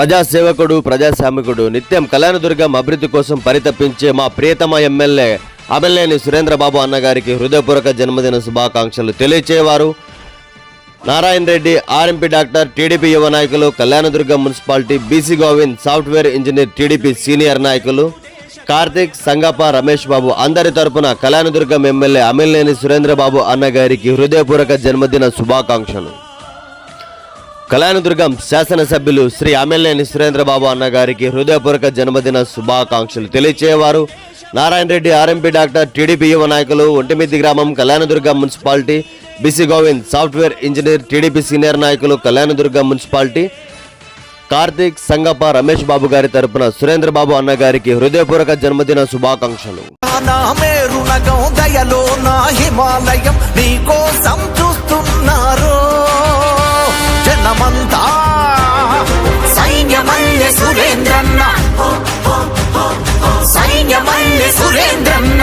ప్రజాసేవకుడు ప్రజాస్వామికుడు నిత్యం కళ్యాణదుర్గం అభివృద్ధి కోసం పరితపించే మా ప్రియతమ ఎమ్మెల్యే అమెల్లేని సురేంద్రబాబు అన్నగారికి హృదయపూర్వక జన్మదిన శుభాకాంక్షలు తెలియచేవారు Narayana Reddy RMP doctor TDP యువ నాయకులు Kalyanadurgam municipality BC Govind software engineer TDP senior నాయకులు కార్తిక్ సంగప్ప రమేష్ బాబు అందరి తరపున కళ్యాణదుర్గం ఎమ్మెల్యే అమిల్నేని సురేంద్రబాబు అన్నగారికి హృదయపూర్వక జన్మదిన శుభాకాంక్షలు. కళ్యాణదుర్గం శాసనసభ్యులు శ్రీ అమ్మెల్యేని సురేంద్రబాబు అన్నగారికి హృదయపూర్వక జన్మదిన శుభాకాంక్షలు తెలియచేవారు Narayana Reddy RMP doctor TDP యువ నాయకులు ఒంటిమిద్ది గ్రామం Kalyanadurgam municipality BC Govind software engineer TDP senior నాయకులు కళ్యాణదుర్గం మున్సిపాలిటీ కార్తీక్ సంగప్ప రమేష్ బాబు గారి తరపున సురేంద్రబాబు అన్నగారికి హృదయపూర్వక జన్మదిన శుభాకాంక్షలు. సురేంద్రన్న. సైన్యమల్లె సురేంద్రన్న.